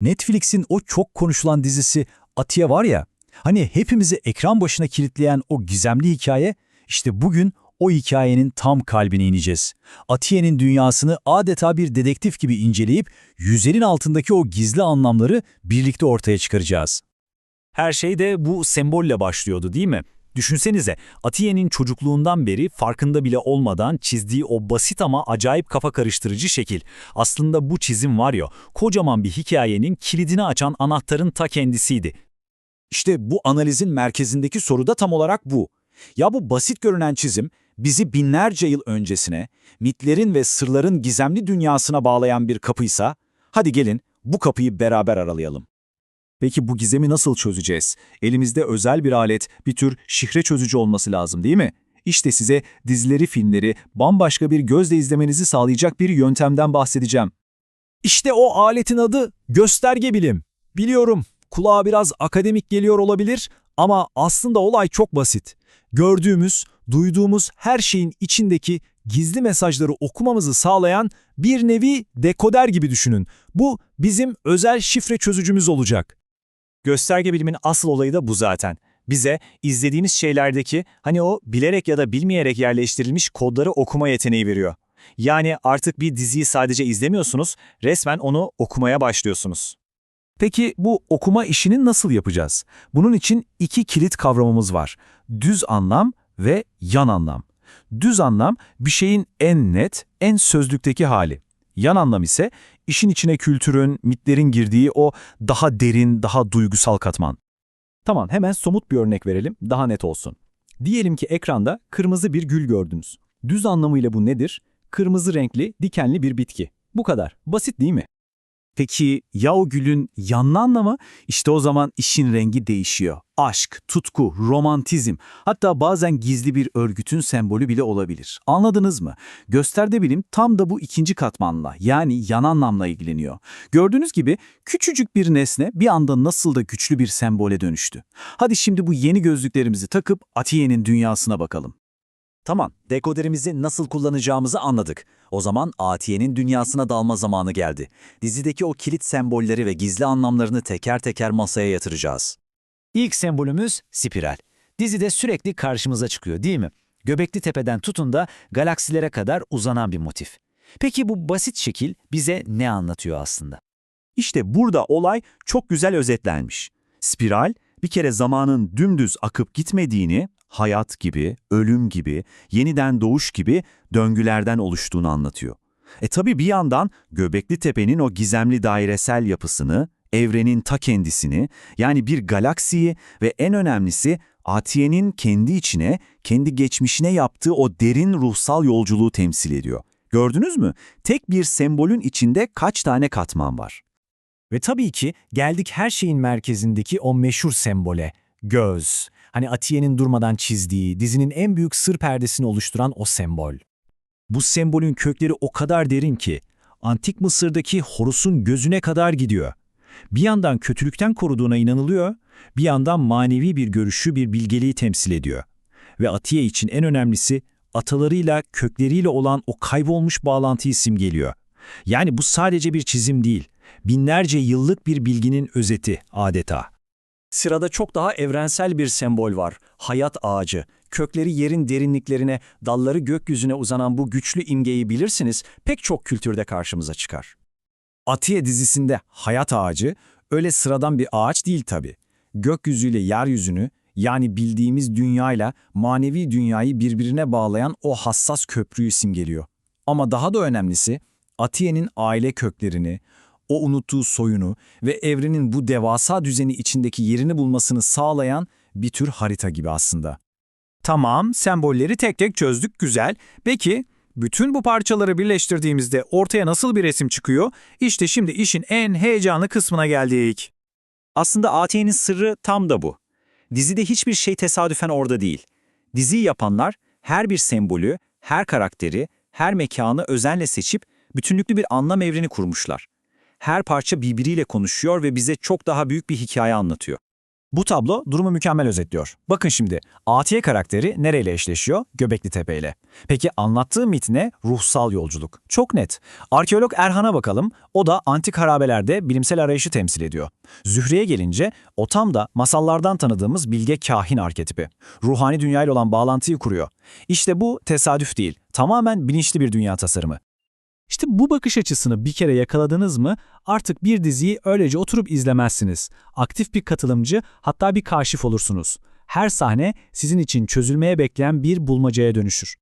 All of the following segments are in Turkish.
Netflix'in o çok konuşulan dizisi Atiye var ya, hani hepimizi ekran başına kilitleyen o gizemli hikaye, işte bugün o hikayenin tam kalbine ineceğiz. Atiye'nin dünyasını adeta bir dedektif gibi inceleyip yüzeyin altındaki o gizli anlamları birlikte ortaya çıkaracağız. Her şey de bu sembolle başlıyordu değil mi? Düşünsenize, Atiye'nin çocukluğundan beri farkında bile olmadan çizdiği o basit ama acayip kafa karıştırıcı şekil. Aslında bu çizim var ya, kocaman bir hikayenin kilidini açan anahtarın ta kendisiydi. İşte bu analizin merkezindeki soru da tam olarak bu. Ya bu basit görünen çizim bizi binlerce yıl öncesine, mitlerin ve sırların gizemli dünyasına bağlayan bir kapıysa, hadi gelin bu kapıyı beraber aralayalım. Peki bu gizemi nasıl çözeceğiz? Elimizde özel bir alet, bir tür şifre çözücü olması lazım değil mi? İşte size dizileri, filmleri bambaşka bir gözle izlemenizi sağlayacak bir yöntemden bahsedeceğim. İşte o aletin adı gösterge bilim. Biliyorum, kulağa biraz akademik geliyor olabilir ama aslında olay çok basit. Gördüğümüz, duyduğumuz her şeyin içindeki gizli mesajları okumamızı sağlayan bir nevi dekoder gibi düşünün. Bu bizim özel şifre çözücümüz olacak. Gösterge bilimin asıl olayı da bu zaten. Bize izlediğimiz şeylerdeki hani o bilerek ya da bilmeyerek yerleştirilmiş kodları okuma yeteneği veriyor. Yani artık bir diziyi sadece izlemiyorsunuz, resmen onu okumaya başlıyorsunuz. Peki bu okuma işini nasıl yapacağız? Bunun için iki kilit kavramımız var. Düz anlam ve yan anlam. Düz anlam bir şeyin en net, en sözlükteki hali. Yan anlam ise işin içine kültürün, mitlerin girdiği o daha derin, daha duygusal katman. Tamam, hemen somut bir örnek verelim, daha net olsun. Diyelim ki ekranda kırmızı bir gül gördünüz. Düz anlamıyla bu nedir? Kırmızı renkli, dikenli bir bitki. Bu kadar. Basit değil mi? Peki ya o gülün yanlı anlamı? İşte o zaman işin rengi değişiyor. Aşk, tutku, romantizm, hatta bazen gizli bir örgütün sembolü bile olabilir. Anladınız mı? Gösterde bilim tam da bu ikinci katmanla yani yan anlamla ilgileniyor. Gördüğünüz gibi küçücük bir nesne bir anda nasıl da güçlü bir sembole dönüştü. Hadi şimdi bu yeni gözlüklerimizi takıp Atiye'nin dünyasına bakalım. Tamam, dekoderimizi nasıl kullanacağımızı anladık. O zaman Atiye'nin dünyasına dalma zamanı geldi. Dizideki o kilit sembolleri ve gizli anlamlarını teker teker masaya yatıracağız. İlk sembolümüz spiral. Dizide sürekli karşımıza çıkıyor değil mi? Göbekli Tepe'den tutun da galaksilere kadar uzanan bir motif. Peki bu basit şekil bize ne anlatıyor aslında? İşte burada olay çok güzel özetlenmiş. Spiral, bir kere zamanın dümdüz akıp gitmediğini, hayat gibi, ölüm gibi, yeniden doğuş gibi döngülerden oluştuğunu anlatıyor. E tabi bir yandan Göbekli Tepe'nin o gizemli dairesel yapısını, evrenin ta kendisini, yani bir galaksiyi ve en önemlisi Atiye'nin kendi içine, kendi geçmişine yaptığı o derin ruhsal yolculuğu temsil ediyor. Gördünüz mü? Tek bir sembolün içinde kaç tane katman var. Ve tabii ki geldik her şeyin merkezindeki o meşhur sembole, göz. Hani Atiye'nin durmadan çizdiği, dizinin en büyük sır perdesini oluşturan o sembol. Bu sembolün kökleri o kadar derin ki, Antik Mısır'daki Horus'un gözüne kadar gidiyor. Bir yandan kötülükten koruduğuna inanılıyor, bir yandan manevi bir görüşü, bir bilgeliği temsil ediyor. Ve Atiye için en önemlisi, atalarıyla, kökleriyle olan o kaybolmuş bağlantıyı simgeliyor. Yani bu sadece bir çizim değil, binlerce yıllık bir bilginin özeti adeta. Sırada çok daha evrensel bir sembol var. Hayat ağacı. Kökleri yerin derinliklerine, dalları gökyüzüne uzanan bu güçlü imgeyi bilirsiniz, pek çok kültürde karşımıza çıkar. Atiye dizisinde hayat ağacı öyle sıradan bir ağaç değil tabii. Gökyüzüyle yeryüzünü, yani bildiğimiz dünyayla manevi dünyayı birbirine bağlayan o hassas köprüyü simgeliyor. Ama daha da önemlisi, Atiye'nin aile köklerini, o unuttuğu soyunu ve evrenin bu devasa düzeni içindeki yerini bulmasını sağlayan bir tür harita gibi aslında. Tamam, sembolleri tek tek çözdük güzel. Peki, bütün bu parçaları birleştirdiğimizde ortaya nasıl bir resim çıkıyor? İşte şimdi işin en heyecanlı kısmına geldik. Aslında AT'nin sırrı tam da bu. Dizide hiçbir şey tesadüfen orada değil. Diziyi yapanlar her bir sembolü, her karakteri, her mekanı özenle seçip bütünlüklü bir anlam evreni kurmuşlar her parça birbiriyle konuşuyor ve bize çok daha büyük bir hikaye anlatıyor. Bu tablo durumu mükemmel özetliyor. Bakın şimdi, Atiye karakteri nereyle eşleşiyor? Göbekli Tepe ile. Peki anlattığı mit ne? Ruhsal yolculuk. Çok net. Arkeolog Erhan'a bakalım. O da antik harabelerde bilimsel arayışı temsil ediyor. Zühre'ye gelince o tam da masallardan tanıdığımız bilge kahin arketipi. Ruhani dünyayla olan bağlantıyı kuruyor. İşte bu tesadüf değil, tamamen bilinçli bir dünya tasarımı. İşte bu bakış açısını bir kere yakaladınız mı artık bir diziyi öylece oturup izlemezsiniz. Aktif bir katılımcı hatta bir kaşif olursunuz. Her sahne sizin için çözülmeye bekleyen bir bulmacaya dönüşür.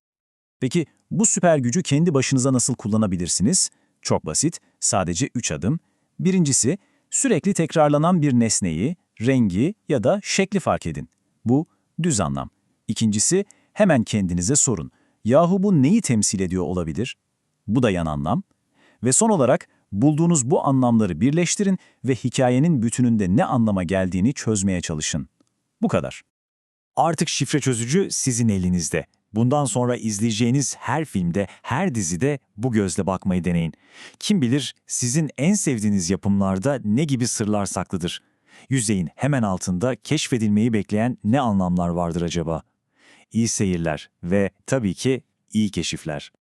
Peki bu süper gücü kendi başınıza nasıl kullanabilirsiniz? Çok basit, sadece 3 adım. Birincisi, sürekli tekrarlanan bir nesneyi, rengi ya da şekli fark edin. Bu düz anlam. İkincisi, hemen kendinize sorun. Yahu bu neyi temsil ediyor olabilir? Bu da yan anlam. Ve son olarak bulduğunuz bu anlamları birleştirin ve hikayenin bütününde ne anlama geldiğini çözmeye çalışın. Bu kadar. Artık şifre çözücü sizin elinizde. Bundan sonra izleyeceğiniz her filmde, her dizide bu gözle bakmayı deneyin. Kim bilir sizin en sevdiğiniz yapımlarda ne gibi sırlar saklıdır? Yüzeyin hemen altında keşfedilmeyi bekleyen ne anlamlar vardır acaba? İyi seyirler ve tabii ki iyi keşifler.